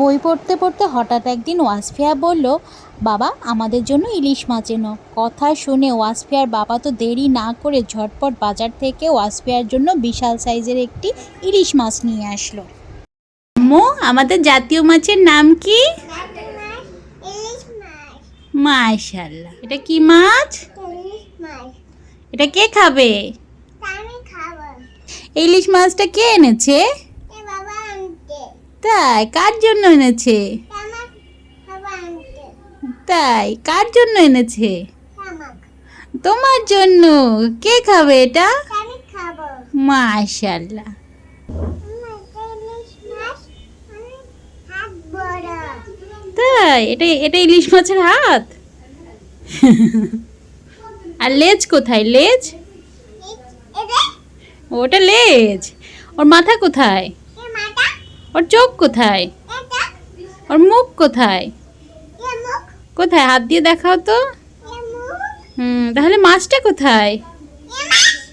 বই পড়তে পড়তে হঠাৎ একদিন ওয়াসফিয়া বলল বাবা আমাদের জন্য ইলিশ মাছ এনো। কথা শুনে ওয়াসফিয়ার বাবা তো দেরি না করে ঝটপট বাজার থেকে ওয়াসফিয়ার জন্য বিশাল সাইজের একটি ইলিশ মাছ নিয়ে আসলো। মো আমাদের জাতীয় মাছের নাম কি? মাশাল্লাহ এটা কি মাছ? এটা কে খাবে। ইলিশ মাছটা কে এনেছে? তাই, কার জন্য এনেছে? তাই, কার জন্য এনেছে? তোমার জন্য। কে খাবে এটা? মাশাল্লাহ তাই, এটা এটা ইলিশ মাছের হাত? আর লেজ কোথায়? লেজ? ওটা লেজ। ওর মাথা কোথায়? ওর চোখ কোথায়? ওর মুখ কোথায়? কোথায়? হাত দিয়ে দেখাও তো। হুম তাহলে মাছটা কোথায়?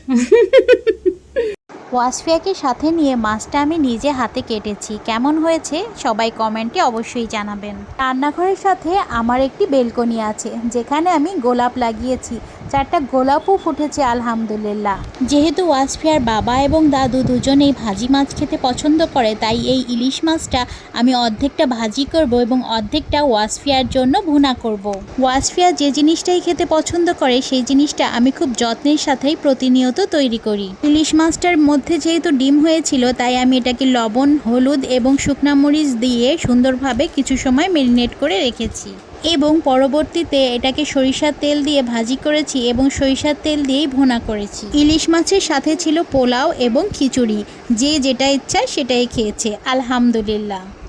ওয়াসফিয়াকে সাথে নিয়ে মাছটা আমি নিজে হাতে কেটেছি। কেমন হয়েছে? সবাই কমেন্টে অবশ্যই জানাবেন। রান্নাঘরের সাথে আমার একটি বেলকনি আছে যেখানে আমি গোলাপ লাগিয়েছি। চারটা গোলাপও ফুটেছে, আলহামদুলিল্লাহ। যেহেতু ওয়াসফিয়ার বাবা এবং দাদু দুজনেই ভাজি মাছ খেতে পছন্দ করে, তাই এই ইলিশ মাছটা আমি অর্ধেকটা ভাজি করব এবং অর্ধেকটা ওয়াসফিয়ার জন্য ভুনা করব। ওয়াসফিয়া যে জিনিসটাই খেতে পছন্দ করে, সেই জিনিসটা আমি খুব যত্নের সাথেই প্রতিনিয়ত তৈরি করি। ইলিশ মাছটার মধ্যে যেহেতু ডিম হয়েছিল, তাই আমি এটাকে লবণ, হলুদ এবং শুকনা মরিচ দিয়ে সুন্দরভাবে কিছু সময় মেরিনেট করে রেখেছি। এবং পরবর্তীতে এটাকে সরিষার তেল দিয়ে ভাজি করেছি এবং সরিষার তেল দিয়েই ভোনা করেছি। ইলিশ মাছের সাথে ছিল পোলাও এবং খিচুড়ি। যে যেটা ইচ্ছা সেটাই খেয়েছে। আলহামদুলিল্লাহ।